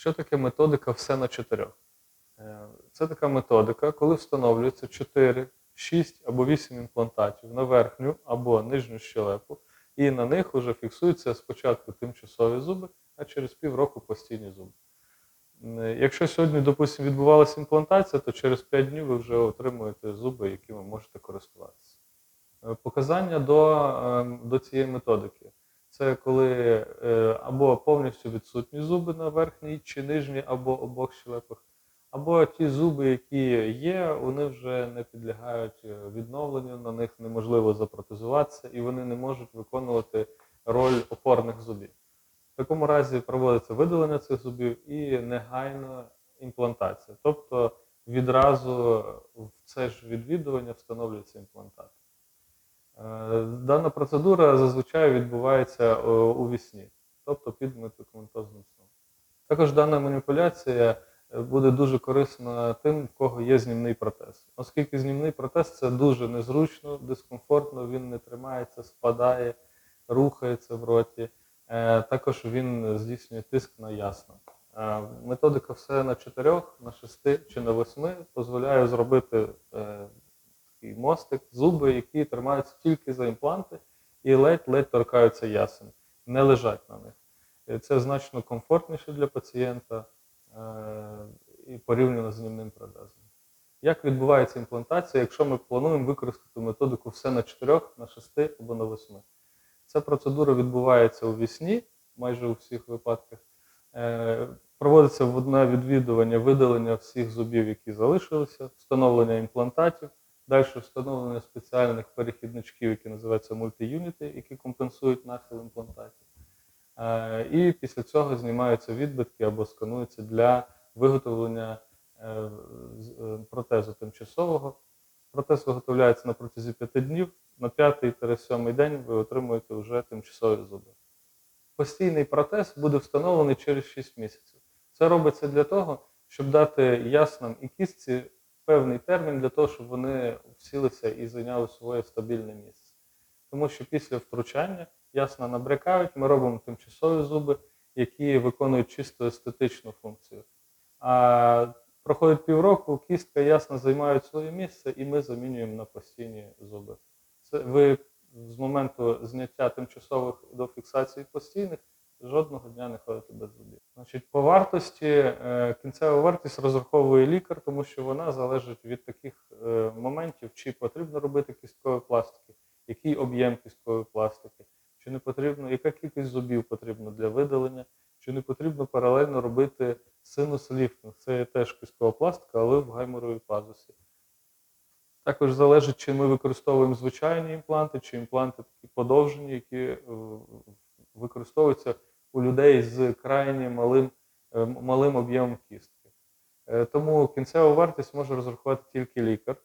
Що таке методика все на чотирьох? Е, Це така методика, коли встановлюється 4, 6 або 8 імплантатів на верхню або нижню щелепу, і на них вже фіксуються спочатку тимчасові зуби, а через півроку постійні зуби. Е, Якщо сьогодні, допустимо, відбувалася імплантація, то через 5 днів ви вже отримуєте зуби, якими можете користуватися. Е, Показання до, е, до цієї методики. Це коли е, або повністю відсутні зуби на верхній чи нижній, або обох щелепах, або ті зуби, які є, вони вже не підлягають е, відновленню, на них неможливо запротезуватися, і вони не можуть виконувати роль опорних зубів. В такому разі проводиться видалення цих зубів і негайна імплантація. Тобто відразу в це ж відвідування встановлюється імплантат. Е, Дана процедура зазвичай відбувається е, у вісні, тобто під медикаментозним сном. Також дана маніпуляція е, буде дуже корисна тим, в кого є знімний протез. Оскільки знімний протез це дуже незручно, дискомфортно, він не тримається, спадає, рухається в роті. Також він здійснює тиск на ясно. Методика все на чотирьох, на шести чи на восьми дозволяє зробити мостик, зуби, які тримаються тільки за імпланти і ледь-ледь торкаються ясен, не лежать на них. Е, Це значно комфортніше для пацієнта е, і порівняно з знімним протезом. Як відбувається імплантація, якщо ми плануємо використати методику все на 4, на 6 або на 8? Ця процедура відбувається у вісні, майже у всіх випадках. Е, Проводиться одне відвідування видалення всіх зубів, які залишилися, встановлення імплантатів, далі встановлення спеціальних перехідничків, які називаються мультиюніти, які компенсують нахил імплантатів. Е, І після цього знімаються відбитки або скануються для виготовлення е, е, протезу тимчасового. Протез виготовляється на протязі 5 днів. На 5-7 день ви отримуєте вже тимчасові зуби. Постійний протез буде встановлений через 6 місяців. Це робиться для того, щоб дати яснам і кістці певний термін для того, щоб вони всілися і зайняли своє стабільне місце. Тому що після втручання ясна набрякають, ми робимо тимчасові зуби, які виконують чисто естетичну функцію. А проходить півроку, кістка ясно займають своє місце, і ми замінюємо на постійні зуби. Це ви з моменту зняття тимчасових до фіксації постійних жодного дня не ходите без зубів. Значить, по вартості е, кінцева вартість розраховує лікар, тому що вона залежить від таких е, моментів, чи потрібно робити кісткові пластики, який об'єм кісткової пластики, чи не потрібно, яка кількість зубів потрібна для видалення, чи не потрібно паралельно робити синус ліфтинг. Це теж кісткова пластика, але в гайморовій пазусі. Також залежить, чи ми використовуємо звичайні імпланти, чи імпланти такі подовжені, які е, використовуються у людей з крайні малим, е, малим об'ємом кістки. Е, Тому кінцеву вартість може розрахувати тільки лікар.